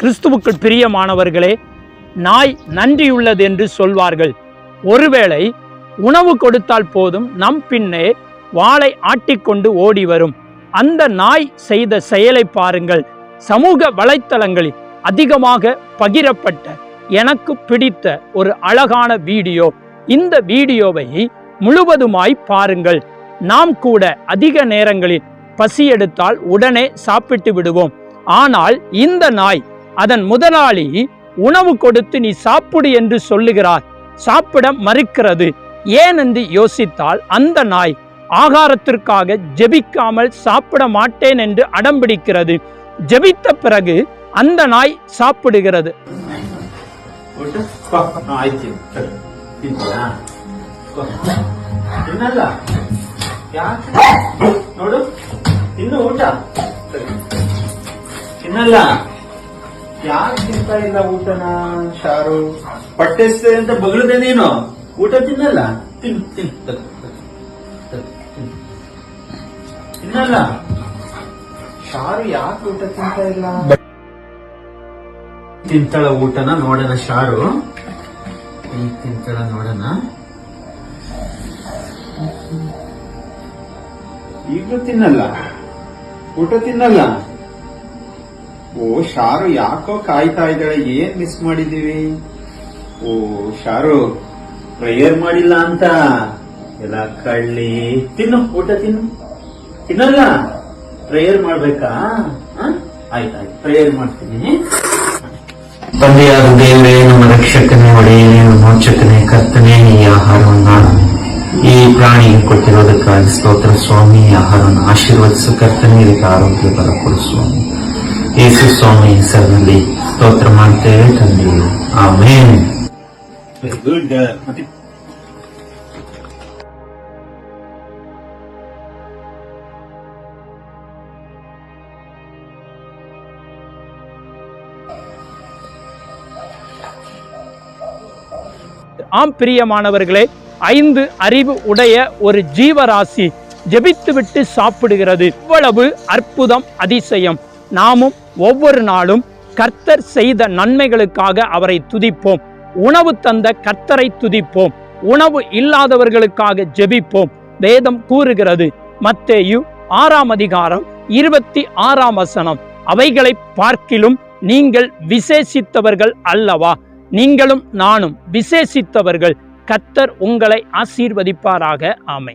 கிறிஸ்துவுக்குள் பிரியமானவர்களே நாய் நன்றியுள்ளது என்று சொல்வார்கள். ஒருவேளை உணவு கொடுத்தால் போதும் நம் பின்னே வாளை ஆட்டிக்கொண்டு ஓடி வரும் அந்த நாய் செய்த செயலை பாருங்கள். சமூக வலைத்தளங்களில் அதிகமாக பகிரப்பட்ட எனக்கு பிடித்த ஒரு அழகான வீடியோ. இந்த வீடியோவை முழுவதுமாய் பாருங்கள். நாம் கூட அதிக நேரங்களில் பசி எடுத்தால் உடனே சாப்பிட்டு விடுவோம். ஆனால் இந்த நாய் அதன் முதலாளி உணவு கொடுத்து நீ சாப்பிடு என்று சொல்லுகிறார். சாப்பிட மறுக்கிறது. ஏன் என்று யோசித்தால் அந்த நாய் ஆகாரத்திற்காக ஜெபிக்காமல் சாப்பிட மாட்டேன் என்று அடம்பிடிக்கிறது ஜெபித்த பிறகு அந்த நாய் சாப்பிடுகிறது. ನೋಡು ಇನ್ನು ಊಟ ತಿನ್ನಲ್ಲ ಯಾಕೆ ತಿಂತಾ ಇಲ್ಲ ಊಟನ, ಶಾರು? ಪಟ್ಟೆಸ್ತೆ ಅಂತ ಬಗಳದೆ ನೀನು ಊಟ ತಿನ್ನಲ್ಲ? ತಿನ್ ತಿನ್. ತಿನ್ನಲ್ಲ? ಶಾರು ಯಾಕೆ ಊಟ ತಿಂತಾ ಇಲ್ಲ? ತಿಂತಳ ಊಟನ ನೋಡನ ಶಾರು. ಈ ತಿಂತಳ ನೋಡೋಣ. ಈಗಲೂ ತಿನ್ನಲ್ಲ? ಊಟ ತಿನ್ನಲ್ಲ? ಓ ಶಾರು ಯಾಕೋ ಕಾಯ್ತಾ ಇದ್ದಾಳೆ? ಏನ್ ಮಿಸ್ ಮಾಡಿದೀವಿ ಓ ಶಾರು ಪ್ರೇಯರ್ ಮಾಡಿಲ್ಲ ಅಂತ. ಎಲ್ಲ ಕಳ್ಳಿ, ತಿನ್ನು, ಊಟ ತಿನ್ನು. ತಿನ್ನಲ್ಲ? ಪ್ರೇಯರ್ ಮಾಡ್ಬೇಕಾ? ಆಯ್ತಾಯ್ತು ಪ್ರೇಯರ್ ಮಾಡ್ತೀನಿ. ಬಂದೆಯಾದ ದೇವರೇ, ನಮ್ಮ ರಕ್ಷಕನೇ, ಒಡೆಯನೇ ಮೋಚಕನೇ ಕರ್ತನೇ ಈ ಆಹಾರವನ್ನ ಈ ಪ್ರಾಣಿ ಕೊಟ್ಟಿರೋದಕ್ಕಾಗಿ ಸ್ತೋತ್ರ, ಸ್ವಾಮಿ ಆಹಾರವನ್ನು ಆಶೀರ್ವದಿಸು, ಕರ್ತನೇ, ಇದಕ್ಕೆ ಆರೋಗ್ಯ ಬಲ ಕೊಡು, ಸ್ವಾಮಿ. இயேசு சுவாமி சதுலி ஸ்தோத்திரமாட்டே தந்தி ஆமேன் வெரி ஆம் பிரியமானவர்களே ஐந்து அறிவு உடைய ஒரு ஜீவராசி ஜெபித்துவிட்டு சாப்பிடுகிறது. இவ்வளவு அற்புதம் அதிசயம். நாமும் ஒவ்வொரு நாளும் கர்த்தர் செய்த நன்மைகளுக்காக அவரை துதிப்போம். உணவு தந்த கர்த்தரை துதிப்போம். உணவு இல்லாதவர்களுக்காக ஜெபிப்போம். வேதம் கூறுகிறது மத்தேயு ஆறாம் அதிகாரம் இருபத்தி ஆறாம் வசனம். அவைகளை பார்க்கிலும் நீங்கள் விசேஷித்தவர்கள் அல்லவா? நீங்களும் நானும் விசேஷித்தவர்கள். கத்தர் உங்களை ஆசீர்வதிப்பாராக. ஆமை